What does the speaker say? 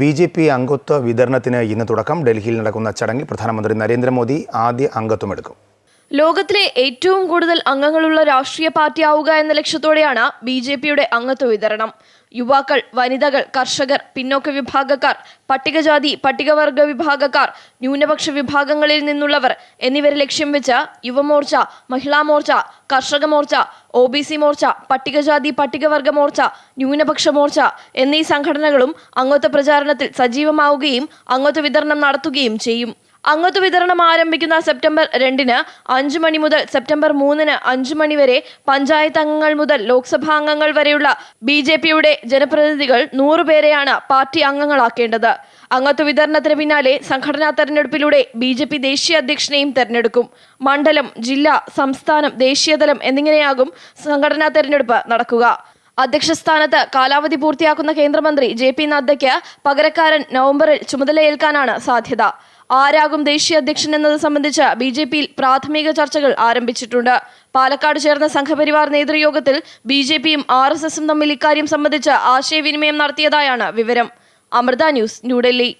B J P അംഗത്വ വിതരണത്തിന് ഇന്ന് തുടക്കം. ഡൽഹിയിൽ നടക്കുന്ന ചടങ്ങിൽ പ്രധാനമന്ത്രി നരേന്ദ്രമോദി ആദ്യ അംഗത്വമെടുക്കും ലോകത്തിലെ ഏറ്റവും കൂടുതൽ അംഗങ്ങളുള്ള രാഷ്ട്രീയ പാർട്ടി ആവുക എന്ന ലക്ഷ്യത്തോടെയാണ് ബി ജെ പിയുടെ അംഗത്വ വിതരണം. യുവാക്കൾ വനിതകൾ കർഷകർ പിന്നോക്ക വിഭാഗക്കാർ പട്ടികജാതി പട്ടികവർഗ വിഭാഗക്കാർ ന്യൂനപക്ഷ വിഭാഗങ്ങളിൽ നിന്നുള്ളവർ എന്നിവരെ ലക്ഷ്യം വെച്ച് Yuvamorcha Mahila Morcha Karshaka Morcha O B C Morcha പട്ടികജാതി പട്ടികവർഗ മോർച്ച ന്യൂനപക്ഷ മോർച്ച എന്നീ സംഘടനകളും അംഗത്വ പ്രചാരണത്തിൽ സജീവമാവുകയും അംഗത്വ വിതരണം നടത്തുകയും ചെയ്യും. അംഗത്വ വിതരണം ആരംഭിക്കുന്ന സെപ്റ്റംബർ രണ്ടിന് അഞ്ചു മണി മുതൽ സെപ്റ്റംബർ മൂന്നിന് അഞ്ചു മണി വരെ പഞ്ചായത്ത് അംഗങ്ങൾ മുതൽ ലോക്സഭാ അംഗങ്ങൾ വരെയുള്ള ബി ജെ പിയുടെ ജനപ്രതിനിധികൾ നൂറുപേരെയാണ് പാർട്ടി അംഗങ്ങളാക്കേണ്ടത്. അംഗത്വ വിതരണത്തിന് പിന്നാലെ സംഘടനാ തെരഞ്ഞെടുപ്പിലൂടെ ബി ജെ പി ദേശീയ അധ്യക്ഷനെയും തെരഞ്ഞെടുക്കും. മണ്ഡലം ജില്ല സംസ്ഥാനം ദേശീയതലം എന്നിങ്ങനെയാകും സംഘടനാ തെരഞ്ഞെടുപ്പ് നടക്കുക. അധ്യക്ഷ സ്ഥാനത്ത് കാലാവധി പൂർത്തിയാക്കുന്ന കേന്ദ്രമന്ത്രി ജെ പി നദ്ദയ്ക്ക് പകരക്കാരൻ നവംബറിൽ ചുമതലയേൽക്കാനാണ് സാധ്യത. ആരാകും ദേശീയ അധ്യക്ഷൻ എന്നത് സംബന്ധിച്ച് ബി ജെ പിയിൽ പ്രാഥമിക ചർച്ചകൾ ആരംഭിച്ചിട്ടുണ്ട്. പാലക്കാട് ചേർന്ന സംഘപരിവാർ നേതൃയോഗത്തിൽ ബി ജെ പിയും ആർ എസ് എസും തമ്മിൽ ഇക്കാര്യം സംബന്ധിച്ച് ആശയവിനിമയം നടത്തിയതായാണ് വിവരം. അമൃത ന്യൂസ് ന്യൂഡൽഹി.